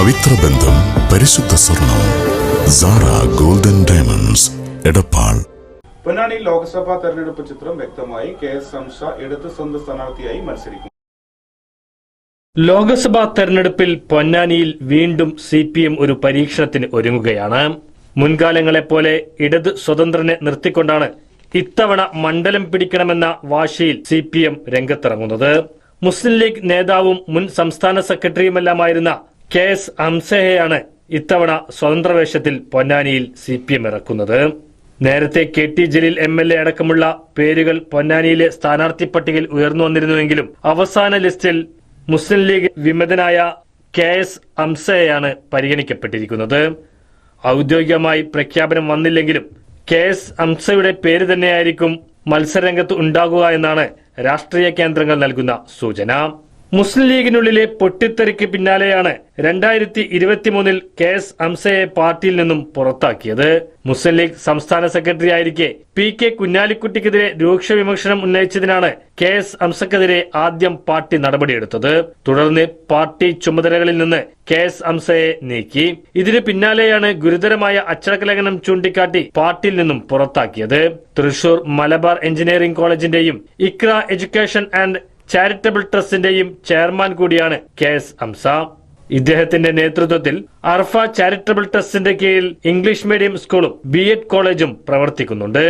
പവിത്ര ബന്ധം പരിശുദ്ധ സ്വർണം Sara golden diamonds Edappal. Ponnani Lok Sabha തെരഞ്ഞെടുപ്പ് ചിത്രം വ്യക്തമായി കെ എസ് ഹംസ ഇടത് സ്വന്തം സ്ഥാനാർത്ഥിയായി മത്സരിക്കും ലോക്സഭാ തെരഞ്ഞെടുപ്പിൽ പൊന്നാനിയിൽ വീണ്ടും സി പി എം ഒരു പരീക്ഷണത്തിന് ഒരുങ്ങുകയാണ്. മുൻകാലങ്ങളെപ്പോലെ ഇടത് സ്വതന്ത്രനെ നിർത്തിക്കൊണ്ടാണ് ഇത്തവണ മണ്ഡലം പിടിക്കണമെന്ന വാശിയിൽ സി പി എം രംഗത്തിറങ്ങുന്നത്. മുസ്ലിം ലീഗ് നേതാവും മുൻ സംസ്ഥാന സെക്രട്ടറിയുമെല്ലാമായിരുന്ന കെ എസ് അംസഹയാണ് ഇത്തവണ സ്വതന്ത്ര വേഷത്തിൽ പൊന്നാനിയിൽ സി പി എം ഇറക്കുന്നത്. നേരത്തെ K T Jaleel M L A അടക്കമുള്ള പേരുകൾ പൊന്നാനിയിലെ സ്ഥാനാർത്ഥി പട്ടികയിൽ ഉയർന്നു വന്നിരുന്നുവെങ്കിലും അവസാന ലിസ്റ്റിൽ മുസ്ലിം ലീഗ് വിമതനായ കെ എസ് അംസയാണ് പരിഗണിക്കപ്പെട്ടിരിക്കുന്നത്. ഔദ്യോഗികമായി പ്രഖ്യാപനം വന്നില്ലെങ്കിലും കെ എസ് അംസയുടെ പേര് തന്നെയായിരിക്കും മത്സരരംഗത്ത് ഉണ്ടാകുക എന്നാണ് രാഷ്ട്രീയ കേന്ദ്രങ്ങൾ നൽകുന്ന സൂചന. മുസ്ലിം ലീഗിനുള്ളിലെ പൊട്ടിത്തെറിക്ക് പിന്നാലെയാണ് രണ്ടായിരത്തി ഇരുപത്തിമൂന്നിൽ കെ എസ് ഹംസയെ പാർട്ടിയിൽ നിന്നും പുറത്താക്കിയത്. മുസ്ലിം ലീഗ് സംസ്ഥാന സെക്രട്ടറി ആയിരിക്കെ പി കെ കുഞ്ഞാലിക്കുട്ടിക്കെതിരെ രൂക്ഷ വിമർശനം ഉന്നയിച്ചതിനാണ് കെ എസ് ഹംസക്കെതിരെ ആദ്യം പാർട്ടി നടപടിയെടുത്തത്. തുടർന്ന് പാർട്ടി ചുമതലകളിൽ നിന്ന് കെ എസ് ഹംസയെ നീക്കി. ഇതിന് പിന്നാലെയാണ് ഗുരുതരമായ അച്ചടക്കലംഘനം ചൂണ്ടിക്കാട്ടി പാർട്ടിയിൽ നിന്നും പുറത്താക്കിയത്. തൃശൂർ മലബാർ എഞ്ചിനീയറിംഗ് കോളേജിന്റെയും ഇക്ര എഡ്യൂക്കേഷൻ ആൻഡ് ചാരിറ്റബിൾ ട്രസ്റ്റിന്റെയും ചെയർമാൻ കൂടിയാണ് കെ എസ് ഹംസ ഇദ്ദേഹത്തിന്റെ നേതൃത്വത്തിൽ അർഫ ചാരിറ്റബിൾ ട്രസ്റ്റിന്റെ കീഴിൽ ഇംഗ്ലീഷ് മീഡിയം സ്കൂളും ബി കോളേജും പ്രവർത്തിക്കുന്നുണ്ട്.